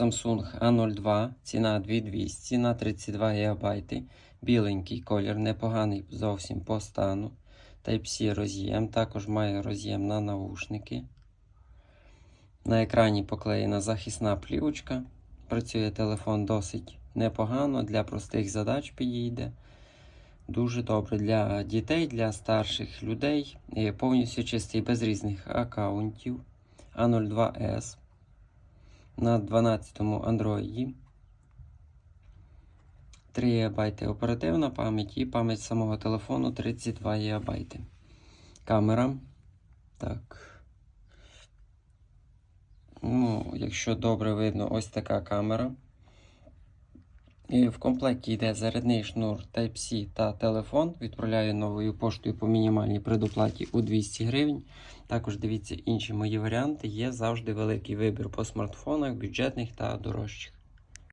Samsung A02, ціна 2200 на 32 ГБ. Біленький колір, непоганий зовсім по стану. Type-C роз'єм, також має роз'єм на навушники. На екрані поклеєна захисна плівочка. Працює телефон досить непогано, для простих задач підійде. Дуже добре для дітей, для старших людей. Повністю чистий без різних аккаунтів. A02S на 12-му Android. 3 ГБ оперативна пам'ять і пам'ять самого телефону 32 ГБ. Камера. Так. Ну, якщо добре видно, ось така камера. В комплекті йде зарядний шнур Type-C та телефон. Відправляю новою поштою по мінімальній предоплаті у 200 гривень. Також дивіться інші мої варіанти. Є завжди великий вибір по смартфонах, бюджетних та дорожчих.